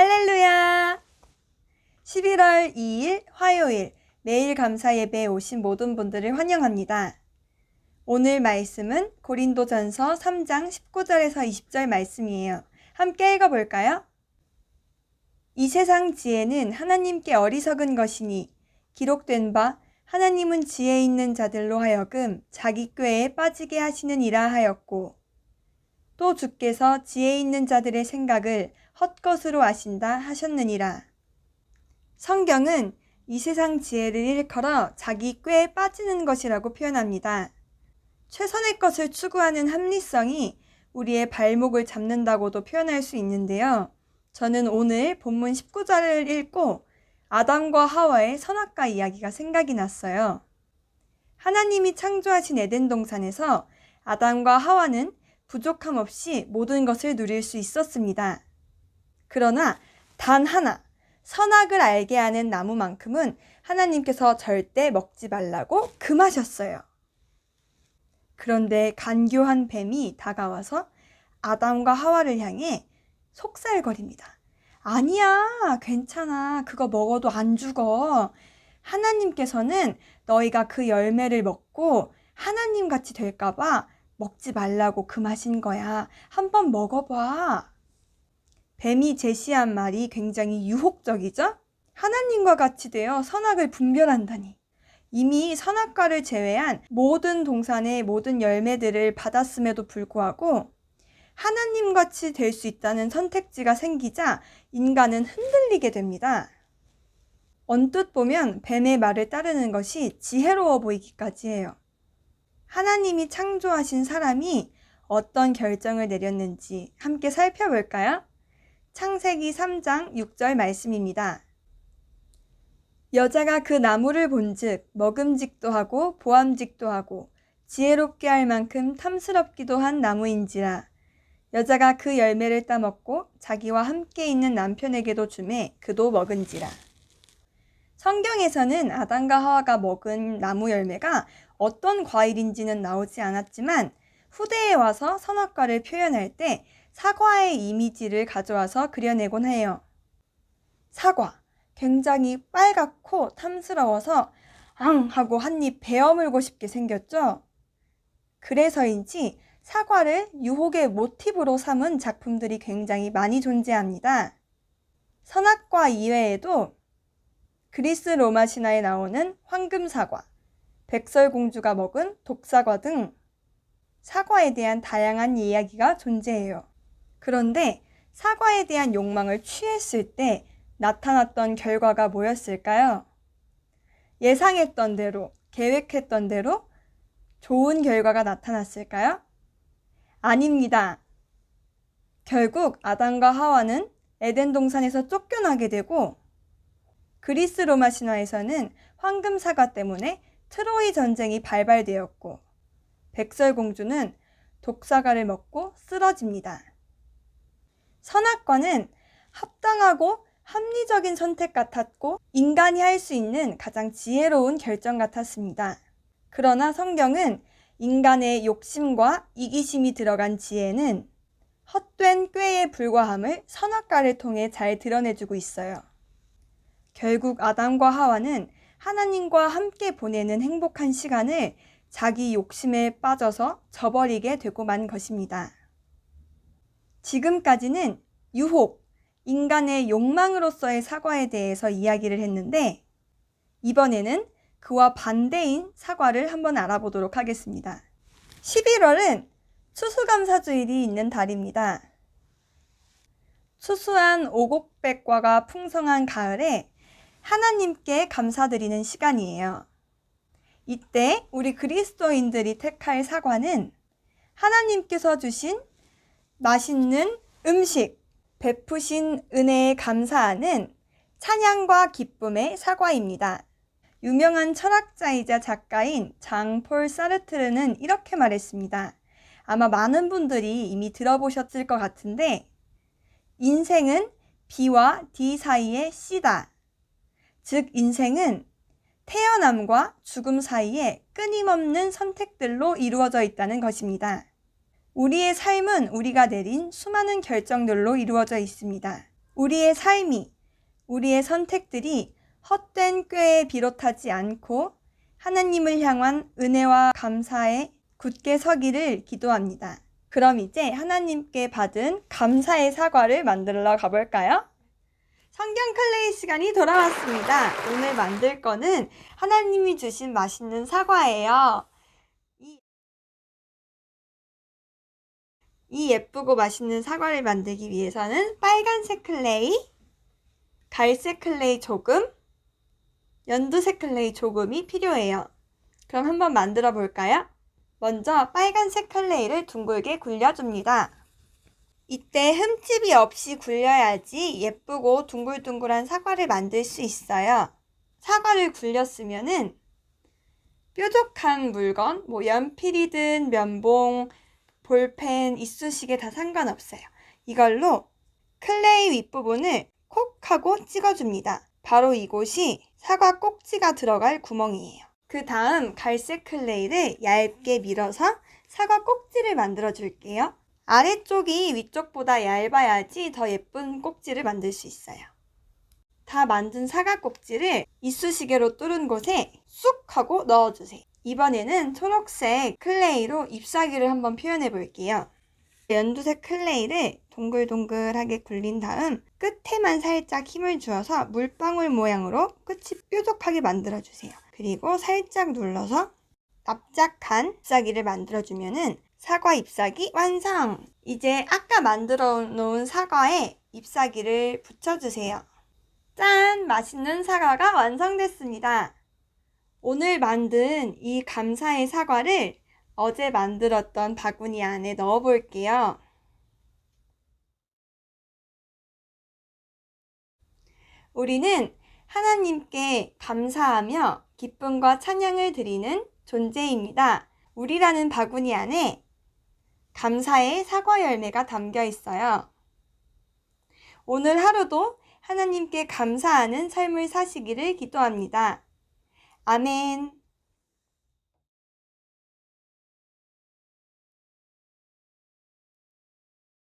할렐루야! 11월 2일 화요일 매일 감사 예배에 오신 모든 분들을 환영합니다. 오늘 말씀은 고린도전서 3장 19절에서 20절 말씀이에요. 함께 읽어 볼까요? 이 세상 지혜는 하나님께 어리석은 것이니 기록된 바 하나님은 지혜 있는 자들로 하여금 자기 꾀에 빠지게 하시느니라 하였고 또 주께서 지혜 있는 자들의 생각을 헛것으로 아신다 하셨느니라. 성경은 이 세상 지혜를 일컬어 자기 꾀에 빠지는 것이라고 표현합니다. 최선의 것을 추구하는 합리성이 우리의 발목을 잡는다고도 표현할 수 있는데요. 저는 오늘 본문 19절을 읽고 아담과 하와의 선악과 이야기가 생각이 났어요. 하나님이 창조하신 에덴 동산에서 아담과 하와는 부족함 없이 모든 것을 누릴 수 있었습니다. 그러나 단 하나, 선악을 알게 하는 나무만큼은 하나님께서 절대 먹지 말라고 금하셨어요. 그런데 간교한 뱀이 다가와서 아담과 하와를 향해 속살거립니다. 아니야, 괜찮아. 그거 먹어도 안 죽어. 하나님께서는 너희가 그 열매를 먹고 하나님 같이 될까봐 먹지 말라고 금하신 거야. 한번 먹어봐. 뱀이 제시한 말이 굉장히 유혹적이죠? 하나님과 같이 되어 선악을 분별한다니. 이미 선악과를 제외한 모든 동산의 모든 열매들을 받았음에도 불구하고 하나님 같이 될 수 있다는 선택지가 생기자 인간은 흔들리게 됩니다. 언뜻 보면 뱀의 말을 따르는 것이 지혜로워 보이기까지 해요. 하나님이 창조하신 사람이 어떤 결정을 내렸는지 함께 살펴볼까요? 창세기 3장 6절 말씀입니다. 여자가 그 나무를 본즉 먹음직도 하고 보암직도 하고 지혜롭게 할 만큼 탐스럽기도 한 나무인지라 여자가 그 열매를 따먹고 자기와 함께 있는 남편에게도 주매 그도 먹은지라 성경에서는 아담과 하와가 먹은 나무 열매가 어떤 과일인지는 나오지 않았지만 후대에 와서 선악과를 표현할 때 사과의 이미지를 가져와서 그려내곤 해요. 사과. 굉장히 빨갛고 탐스러워서 앙 하고 한 입 베어물고 싶게 생겼죠? 그래서인지 사과를 유혹의 모티브로 삼은 작품들이 굉장히 많이 존재합니다. 선악과 이외에도 그리스 로마 신화에 나오는 황금사과, 백설공주가 먹은 독사과 등 사과에 대한 다양한 이야기가 존재해요. 그런데 사과에 대한 욕망을 취했을 때 나타났던 결과가 뭐였을까요? 예상했던 대로, 계획했던 대로 좋은 결과가 나타났을까요? 아닙니다. 결국 아담과 하와는 에덴 동산에서 쫓겨나게 되고 그리스 로마 신화에서는 황금 사과 때문에 트로이 전쟁이 발발되었고 백설공주는 독사과를 먹고 쓰러집니다. 선악과는 합당하고 합리적인 선택 같았고 인간이 할 수 있는 가장 지혜로운 결정 같았습니다. 그러나 성경은 인간의 욕심과 이기심이 들어간 지혜는 헛된 꾀에 불과함을 선악과를 통해 잘 드러내주고 있어요. 결국 아담과 하와는 하나님과 함께 보내는 행복한 시간을 자기 욕심에 빠져서 저버리게 되고 만 것입니다. 지금까지는 유혹, 인간의 욕망으로서의 사과에 대해서 이야기를 했는데 이번에는 그와 반대인 사과를 한번 알아보도록 하겠습니다. 11월은 추수감사주일이 있는 달입니다. 추수한 오곡백과가 풍성한 가을에 하나님께 감사드리는 시간이에요. 이때 우리 그리스도인들이 택할 사과는 하나님께서 주신 맛있는 음식, 베푸신 은혜에 감사하는 찬양과 기쁨의 사과입니다. 유명한 철학자이자 작가인 장 폴 사르트르는 이렇게 말했습니다. 아마 많은 분들이 이미 들어보셨을 것 같은데, 인생은 B와 D 사이의 C다. 즉, 인생은 태어남과 죽음 사이에 끊임없는 선택들로 이루어져 있다는 것입니다. 우리의 삶은 우리가 내린 수많은 결정들로 이루어져 있습니다. 우리의 삶이, 우리의 선택들이 헛된 꾀에 비롯하지 않고 하나님을 향한 은혜와 감사에 굳게 서기를 기도합니다. 그럼 이제 하나님께 받은 감사의 사과를 만들러 가볼까요? 성경 클레이 시간이 돌아왔습니다. 오늘 만들 거는 하나님이 주신 맛있는 사과예요. 이, 이 예쁘고 맛있는 사과를 만들기 위해서는 빨간색 클레이, 갈색 클레이 조금, 연두색 클레이 조금이 필요해요. 그럼 한번 만들어 볼까요? 먼저 빨간색 클레이를 둥글게 굴려줍니다. 이때 흠집이 없이 굴려야지 예쁘고 둥글둥글한 사과를 만들 수 있어요. 사과를 굴렸으면은 뾰족한 물건, 뭐 연필이든 면봉, 볼펜, 이쑤시개 다 상관없어요. 이걸로 클레이 윗부분을 콕 하고 찍어줍니다. 바로 이곳이 사과 꼭지가 들어갈 구멍이에요. 그 다음 갈색 클레이를 얇게 밀어서 사과 꼭지를 만들어 줄게요. 아래쪽이 위쪽보다 얇아야지 더 예쁜 꼭지를 만들 수 있어요. 다 만든 사과 꼭지를 이쑤시개로 뚫은 곳에 쑥 하고 넣어주세요. 이번에는 초록색 클레이로 잎사귀를 한번 표현해 볼게요. 연두색 클레이를 동글동글하게 굴린 다음 끝에만 살짝 힘을 주어서 물방울 모양으로 끝이 뾰족하게 만들어주세요. 그리고 살짝 눌러서 납작한 잎사귀를 만들어주면은 사과 잎사귀 완성! 이제 아까 만들어 놓은 사과에 잎사귀를 붙여주세요. 짠! 맛있는 사과가 완성됐습니다. 오늘 만든 이 감사의 사과를 어제 만들었던 바구니 안에 넣어 볼게요. 우리는 하나님께 감사하며 기쁨과 찬양을 드리는 존재입니다. 우리라는 바구니 안에 감사의 사과 열매가 담겨 있어요. 오늘 하루도 하나님께 감사하는 삶을 사시기를 기도합니다. 아멘.